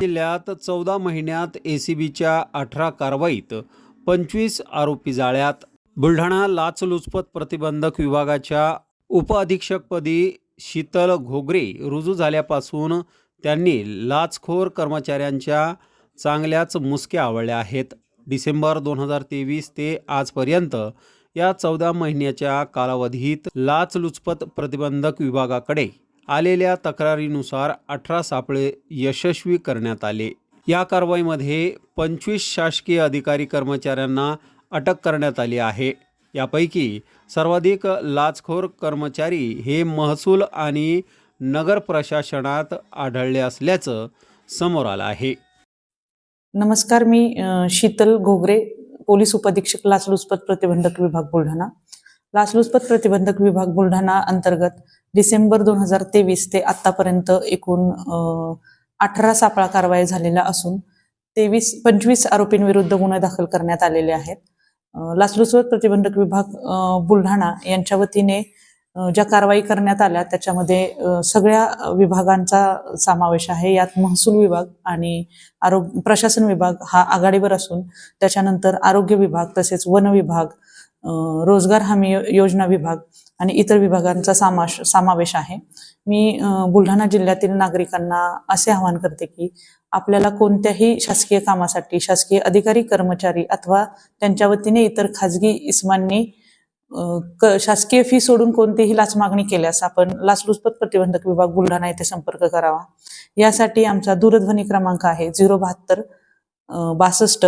जिल्ह्यात चौदा महिन्यात एसीबीच्या अठरा कारवाईत पंचवीस आरोपी जाळ्यात. बुलढाणा लाचलुचपत प्रतिबंधक विभागाच्या उपअधीक्षकपदी शीतल घोगरे रुजू झाल्यापासून त्यांनी लाचखोर कर्मचाऱ्यांच्या चांगल्याच मुसक्या आवळल्या आहेत. डिसेंबर दोन हजार तेवीस ते आजपर्यंत या चौदा महिन्याच्या कालावधीत लाचलुचपत प्रतिबंधक विभागाकडे आलेल्या तक्रारीनुसार अठरा सापळे यशस्वी करण्यात आले. या कारवाईमध्ये पंचवीस शासकीय अधिकारी कर्मचाऱ्यांना अटक करण्यात आली आहे. यापैकी सर्वाधिक लाचखोर कर्मचारी हे महसूल आणि नगर प्रशासनात आढळले असल्याचं समोर आलं आहे. नमस्कार मी शीतल घोगरे पोलीस उपअधीक्षक लाचलुचपत प्रतिबंधक विभाग बुलढाणा. लाचलुचपत प्रतिबंधक विभाग बुलढाणा अंतर्गत डिसेंबर दोन हजार तेवीस ते आतापर्यंत एकूण अठरा सापळा कारवाई झालेला असून तेवीस पंचवीस आरोपींविरुद्ध गुन्हे दाखल करण्यात आलेले आहेत. अ, लाचलुचपत प्रतिबंधक विभाग बुलढाणा यांच्या वतीने ज्या कारवाई करण्यात आल्या त्याच्यामध्ये सगळ्या विभागांचा समावेश आहे. यात महसूल विभाग आणि आरोग्य प्रशासन विभाग हा आघाडीवर असून त्याच्यानंतर आरोग्य विभाग तसेच वन विभाग रोजगार हमी योजना विभाग आणि इतर विभागांचा समाश समावेश आहे. मी बुलढाणा जिल्ह्यातील नागरिकांना असे आवाहन करते की आपल्याला कोणत्याही शासकीय कामासाठी शासकीय अधिकारी कर्मचारी अथवा त्यांच्या वतीने इतर खाजगी इस्मांनी क- शासकीय फी सोडून कोणतीही लाच मागणी केल्यास आपण लाचलुचपत प्रतिबंधक विभाग बुलढाणा येथे संपर्क करावा. यासाठी आमचा दूरध्वनी क्रमांक आहे झिरो बहात्तर बासष्ट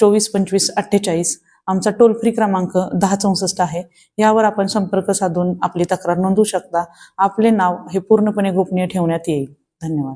चोवीस पंचवीस अठ्ठेचाळीस. आमचा टोल फ्री क्रमांक दहा चौसष्ट आहे. यावर आपण संपर्क साधून आपली तक्रार नोंदवू शकता. आपले नाव हे पूर्णपणे गोपनीय ठेवण्यात येईल. धन्यवाद.